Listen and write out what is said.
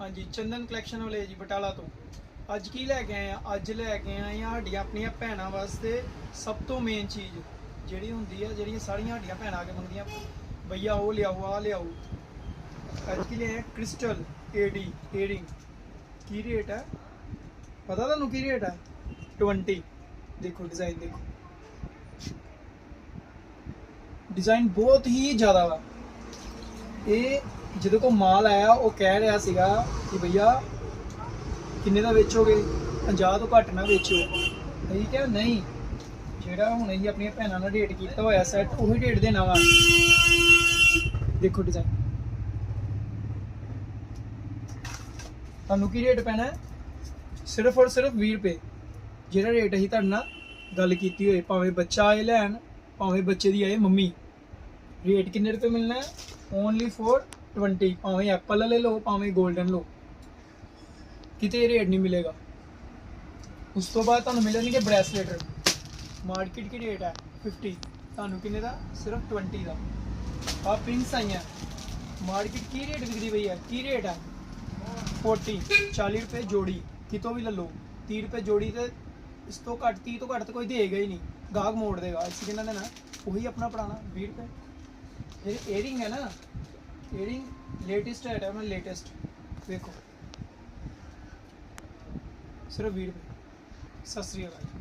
ਹਾਂਜੀ, ਚੰਦਨ ਕਲੈਕਸ਼ਨ ਵਾਲੇ ਜੀ ਬਟਾਲਾ ਤੋਂ। ਅੱਜ ਕੀ ਲੈ ਕੇ ਆਏ ਆ? ਅੱਜ ਲੈ ਕੇ ਆਏ ਆ ਸਾਡੀਆਂ ਆਪਣੀਆਂ ਭੈਣਾਂ ਵਾਸਤੇ ਸਭ ਤੋਂ ਮੇਨ ਚੀਜ਼। ਜਿਹੜੀ ਹੁੰਦੀ ਆ, ਜਿਹੜੀਆਂ ਸਾਰੀਆਂ ਸਾਡੀਆਂ ਭੈਣਾਂ ਆ ਕੇ ਮੰਗਦੀਆਂ ਭਈਆ ਉਹ ਲਿਆਓ ਆ ਲਿਆਓ। ਅੱਜ ਕੀ ਲਿਆ ਕ੍ਰਿਸਟਲ ਏਡੀ ਏਅਰਿੰਗ ਕੀ ਰੇਟ ਹੈ ਪਤਾ ਤੁਹਾਨੂੰ ਕੀ ਰੇਟ ਹੈ 20 ਦੇਖੋ ਡਿਜ਼ਾਈਨ ਦੇਖੋ। ਡਿਜ਼ਾਈਨ ਬਹੁਤ ਹੀ ਜ਼ਿਆਦਾ ਵਾ। ਇਹ ਜਦੋਂ ਕੋਲ ਮਾਲ ਆਇਆ, ਉਹ ਕਹਿ ਰਿਹਾ ਸੀਗਾ ਕਿ ਭਈਆ, ਕਿੰਨੇ ਦਾ ਵੇਚੋਗੇ? 50 ਤੋਂ ਘੱਟ ਨਾ ਵੇਚੋ ਅਸੀਂ ਕਿਹਾ, ਨਹੀਂ, ਜਿਹੜਾ ਹੁਣ ਅਸੀਂ ਆਪਣੀਆਂ ਭੈਣਾਂ ਨਾਲ ਡੇਟ ਕੀਤਾ ਹੋਇਆ ਸੈੱਟ ਉਹੀ ਡੇਟ ਦੇਣਾ ਵਾ। ਦੇਖੋ ਡਿਜ਼ਾਈਨ ਤੁਹਾਨੂੰ ਕੀ ਰੇਟ ਪੈਣਾ? ਸਿਰਫ ਔਰ ਸਿਰਫ 20 ਰੁਪਏ। ਜਿਹੜਾ ਰੇਟ ਅਸੀਂ ਤੁਹਾਡੇ ਨਾਲ ਗੱਲ ਕੀਤੀ ਹੋਏ ਭਾਵੇਂ ਬੱਚਾ ਆਏ ਲੈਣ, ਭਾਵੇਂ ਬੱਚੇ ਦੀ ਆਏ ਮੰਮੀ। ਰੇਟ ਕਿੰਨੇ ਰੁਪਏ ਮਿਲਣਾ? ਓਨਲੀ ਫੋਰ 20 ਭਾਵੇਂ ਐਪਲ ਲੈ ਲਓ, ਭਾਵੇਂ 골ਡਨ ਲਓ। ਕਿਤੇ ਰੇਟ ਨਹੀਂ ਮਿਲੇਗਾ। ਉਸ ਤੋਂ ਬਾਅਦ ਤੁਹਾਨੂੰ ਮਿਲਣਗੇ ਬ੍ਰੈਸਲੇਟ ਮਾਰਕੀਟ ਕੀ ਰੇਟ ਹੈ? 50 ਤੁਹਾਨੂੰ ਕਿੰਨੇ ਦਾ? ਸਿਰਫ 20 ਦਾ। ਆ ਪਿੰਸ ਆਈਆਂ। ਮਾਰਕੀਟ ਕੀ ਰੇਟ ਵਿਕਦੀ ਪਈ ਹੈ? ਕੀ ਰੇਟ ਹੈ? 40 40 ਰੁਪਏ ਜੋੜੀ। ਕਿਤੋਂ ਵੀ ਲੈ ਲਓ। 30 ਰੁਪਏ ਜੋੜੀ ਤੇ ਇਸ ਤੋਂ ਘੱਟ 30 ਤੋਂ ਘੱਟ ਤਾਂ ਕੋਈ ਦੇਗਾ ਹੀ ਨਹੀਂ। ਗਾਹਕ ਮੋੜ ਦੇਗਾ। ਅਸੀਂ ਕਿੰਨਾ ਦੇਣਾ ਉਹੀ ਆਪਣਾ ਪੁਰਾਣਾ 20 ਰੁਪਏ। ਜਿਹੜੀ ਏਅਰਿੰਗ ਹੈ ਨਾ। ਏਅਰਿੰਗ ਲੇਟੈਸਟ ਹੈ ਆਪਣਾ ਲੇਟੈਸਟ ਦੇਖੋ ਸਿਰਫ 20 ਰੁਪਏ ਸਤਿ ਸ੍ਰੀ ਅਕਾਲ।